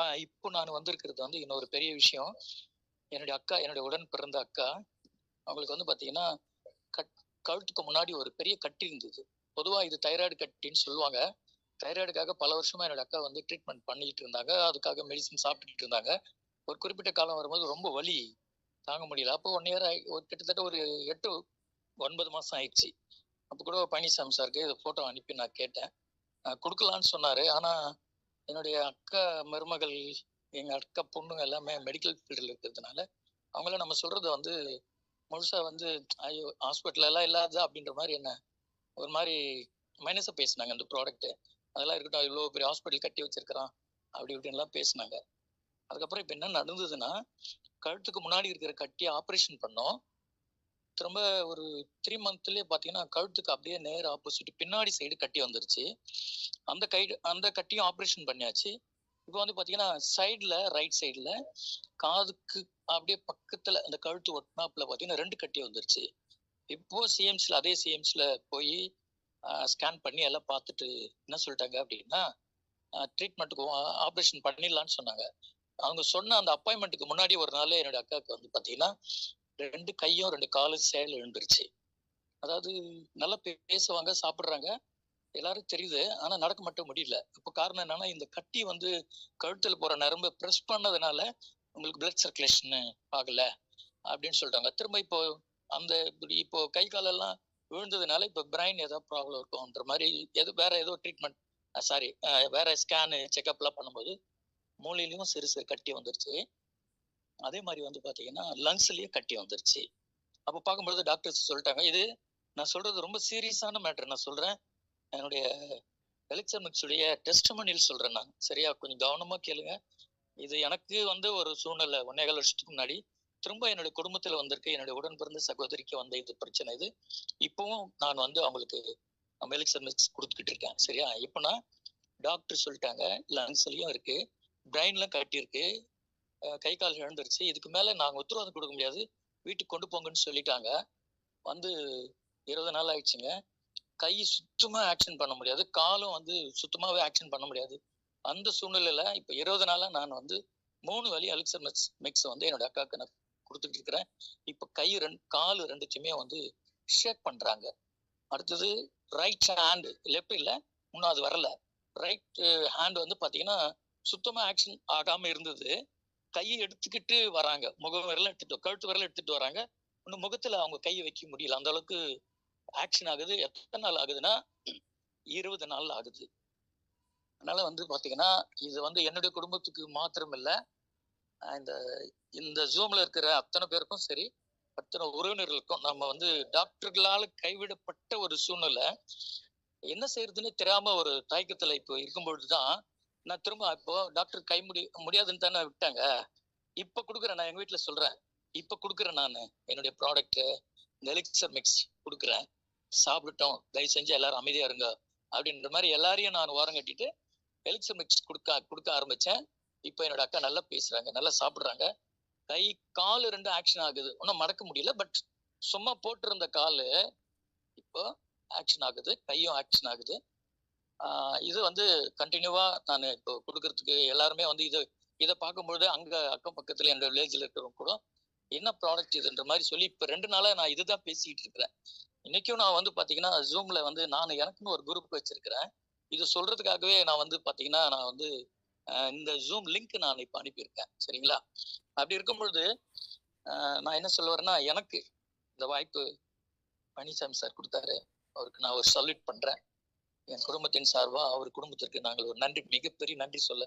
ஆனா இப்போ நான் வந்திருக்கிறது வந்து இன்னொரு பெரிய விஷயம். என்னுடைய அக்கா என்னுடைய உடன் பிறந்த அக்கா அவங்களுக்கு வந்து பாத்தீங்கன்னா கட் கழுத்துக்கு முன்னாடி ஒரு பெரிய கட்டி இருந்தது. பொதுவா இது தைராய்டு கட்டின்னு சொல்லுவாங்க. தைராய்டுக்காக பல வருஷமா என்னோட அக்கா வந்து ட்ரீட்மெண்ட் பண்ணிட்டு இருந்தாங்க. அதுக்காக மெடிசன் சாப்பிட்டுட்டு இருந்தாங்க. ஒரு குறிப்பிட்ட காலம் வரும்போது ரொம்ப வலி தாங்க முடியல. அப்போ ஒன் இயர் ஒரு கிட்டத்தட்ட ஒரு எட்டு ஒன்பது மாசம் ஆயிடுச்சு. அப்போ கூட பழனிசாமி சாருக்கு இதை ஃபோட்டோ அனுப்பி நான் கேட்டேன். கொடுக்கலான்னு சொன்னாரு. ஆனா என்னுடைய அக்கா மருமகள் எங்க அக்கா பொண்ணுங்க எல்லாமே மெடிக்கல் ஃபீல்டில் இருக்கிறதுனால அவங்கள நம்ம சொல்றது வந்து முழுசா வந்து ஐயோ ஹாஸ்பிட்டல் எல்லாம் இல்லாத அப்படின்ற மாதிரி என்ன ஒரு மாதிரி மைனஸா பேசினாங்க அந்த ப்ராடக்ட் அதெல்லாம் இருக்கட்டும் இவ்வளோ பெரிய ஹாஸ்பிட்டல் கட்டி வச்சிருக்கிறான் அப்படி இப்படின்லாம் பேசினாங்க. அதுக்கப்புறம் இப்போ என்ன நடந்ததுன்னா கழுத்துக்கு முன்னாடி இருக்கிற கட்டி ஆப்ரேஷன் பண்ணோம். திரும்ப ஒரு த்ரீ மந்த்லயே பாத்தீங்கன்னா கழுத்துக்கு அப்படியே நேர் ஆப்போசிட் பின்னாடி சைடு கட்டி வந்துருச்சு. அந்த கை அந்த கட்டியும் ஆப்ரேஷன் பண்ணியாச்சு. இப்போ வந்து பாத்தீங்கன்னா சைடுல ரைட் சைடுல காதுக்கு அப்படியே பக்கத்துல அந்த கழுத்து ஒட்டினாப்புல பாத்தீங்கன்னா ரெண்டு கட்டி வந்துருச்சு. இப்போ சிஎம்சில அதே சிஎம்சில போய் ஸ்கேன் பண்ணி எல்லாம் பார்த்துட்டு என்ன சொல்லிட்டாங்க அப்படின்னா ட்ரீட்மெண்ட்டுக்கு ஆப்ரேஷன் பண்ணிடலான்னு சொன்னாங்க. அவங்க சொன்ன அந்த அப்பாயின்மெண்ட்டுக்கு முன்னாடி ஒரு நாள் என்னோட அக்காவுக்கு வந்து பார்த்தீங்கன்னா ரெண்டு கையும் ரெண்டு காலும் செயல் எழுந்துருச்சு அதாவது நல்லா பேசுவாங்க சாப்பிட்றாங்க. எல்லாரும் தெரியுது. ஆனா நடக்க மட்டும் முடியல. இப்போ காரணம் என்னன்னா இந்த கட்டி வந்து கழுத்துல போற நரம்பு ப்ரெஸ் பண்ணதுனால உங்களுக்கு பிளட் சர்க்குலேஷன் ஆகல அப்படின்னு சொல்லிட்டாங்க திரும்ப இப்போ அந்த இப்படி இப்போ கை காலெல்லாம் விழுந்ததுனால இப்போ பிரைன் ஏதோ ப்ராப்ளம் இருக்கும்ன்ற மாதிரி எது வேற ஏதோ ட்ரீட்மெண்ட் சாரி வேற ஸ்கேனு செக்அப்லாம் பண்ணும்போது மூளையிலையும் சிறு சிறு கட்டி வந்துருச்சு. அதே மாதிரி வந்து பார்த்தீங்கன்னா லங்ஸ்லயே கட்டி வந்துருச்சு. அப்போ பார்க்கும்பொழுது டாக்டர்ஸ் சொல்லிட்டாங்க இது நான் சொல்றது ரொம்ப சீரியஸான மேட்ரு நான் சொல்றேன். என்னுடைய எலக்ட்ரானிக்ஸுடைய டெஸ்டமனியில் சொல்றேன் நான். சரியா? கொஞ்சம் கவனமா கேளுங்க. இது எனக்கு வந்து ஒரு சூழ்நிலை ஒன்னேகால் வருஷத்துக்கு முன்னாடி திரும்ப என்னுடைய குடும்பத்துல வந்திருக்கு. என்னுடைய உடன் பிறந்த சகோதரிக்கு வந்த இது பிரச்சனை இது. இப்பவும் நான் வந்து அவங்களுக்கு மெலிக்சர் மிக்ஸ் கொடுத்துக்கிட்டு இருக்கேன். சரியா? இப்போனா டாக்டர் சொல்லிட்டாங்க லங்ஸ்லயும் இருக்கு பிரெயின்ல கட்டியிருக்கு. கை கால் இழந்துருச்சு. இதுக்கு மேலே நாங்கள் உத்தரவாதம் கொடுக்க முடியாது. வீட்டுக்கு கொண்டு போங்கன்னு சொல்லிட்டாங்க. வந்து இருபது நாள் ஆயிடுச்சுங்க. கை சுத்தமாக ஆக்ஷன் பண்ண முடியாது. காலும் வந்து சுத்தமாகவே ஆக்ஷன் பண்ண முடியாது. அந்த சூழ்நிலையில் இப்போ இருபது நாளாக நான் வந்து மூணு வழி அலிக்சர் மிக்ஸ் மிக்ஸ் வந்து என்னோட அக்காவுக்கு நான் கொடுத்துட்டு இருக்கிறேன். இப்போ கை ரெண்டு கால் ரெண்டுத்தையுமே வந்து ஷேக் பண்ணுறாங்க அடுத்தது ரைட் ஹேண்ட் லெஃப்ட் இல்லை இன்னும் அது வரல. ரைட் ஹேண்ட் வந்து பார்த்தீங்கன்னா சுத்தமாக ஆக்ஷன் ஆகாமல் இருந்தது. கையை எடுத்துக்கிட்டு வராங்க. முகம் விரல எடுத்துட்டு கழுத்து விரல எடுத்துட்டு வராங்க. இன்னும் முகத்துல அவங்க கையை வைக்க முடியல. அந்த அளவுக்கு ஆக்ஷன் ஆகுது. எத்தனை நாள் ஆகுதுன்னா இருபது நாள் ஆகுது. அதனால வந்து பாத்தீங்கன்னா இது வந்து என்னுடைய குடும்பத்துக்கு மாத்திரம் இல்லை இந்த இந்த ஜூம்ல இருக்கிற அத்தனை பேருக்கும் சரி அத்தனை உறவினர்களுக்கும் நம்ம வந்து டாக்டர்களால் கைவிடப்பட்ட ஒரு சூழ்நிலை. என்ன செய்யறதுன்னு தெரியாம ஒரு தயக்கத்துல இப்போ இருக்கும் பொழுதுதான் நான் திரும்ப இப்போ டாக்டர் கை முடி முடியாதுன்னு தானே விட்டாங்க. இப்ப கொடுக்குறேன் நான் எங்க வீட்டுல சொல்றேன். இப்ப கொடுக்குறேன் நான். என்னுடைய ப்ராடக்ட் இந்த எலிக்சர் மிக்ஸ் கொடுக்குறேன். சாப்பிட்டோம் தயவு செஞ்சு எல்லாரும் அமைதியா இருங்க. அப்படின்ற மாதிரி எல்லாரையும் நான் ஓரம் கட்டிட்டு எலிக்சர் மிக்ஸ் கொடுக்க கொடுக்க ஆரம்பிச்சேன். இப்போ என்னோட அக்கா நல்லா பேசுறாங்க நல்லா சாப்பிடுறாங்க. கை கால் ரெண்டு ஆக்ஷன் ஆகுது. ஒன்றும் மடக்க முடியல பட் சும்மா போட்டிருந்த கால் இப்போ ஆக்ஷன் ஆகுது. கையும் ஆக்ஷன் ஆகுது. இது வந்து கண்டினியூவா நான் இப்போ கொடுக்கறதுக்கு எல்லாருமே வந்து இது இதை பார்க்கும்பொழுது அங்க அக்கம் பக்கத்துல என்னோட வில்லேஜ்ல இருக்கிறவங்க கூட என்ன ப்ராடக்ட் இதுன்ற மாதிரி சொல்லி இப்ப ரெண்டு நாளா நான் இதுதான் பேசிட்டு இருக்கிறேன். இன்னைக்கும் நான் வந்து பாத்தீங்கன்னா ஜூம்ல வந்து நான் எனக்குன்னு ஒரு குரூப் வச்சிருக்கிறேன். இது சொல்றதுக்காகவே நான் வந்து பாத்தீங்கன்னா நான் வந்து இந்த ஜூம் லிங்க் நான் இப்ப அனுப்பியிருக்கேன். சரிங்களா? அப்படி இருக்கும் பொழுது நான் என்ன சொல்லுவேன்னா எனக்கு இந்த வாய்ப்பு பழனிசாமி சார் கொடுத்தாரு. அவருக்கு நான் ஒரு சல்யூட் பண்றேன். என் குடும்பத்தின் சார்பா அவர் குடும்பத்திற்கு நாங்கள் ஒரு நன்றி மிகப்பெரிய நன்றி சொல்ல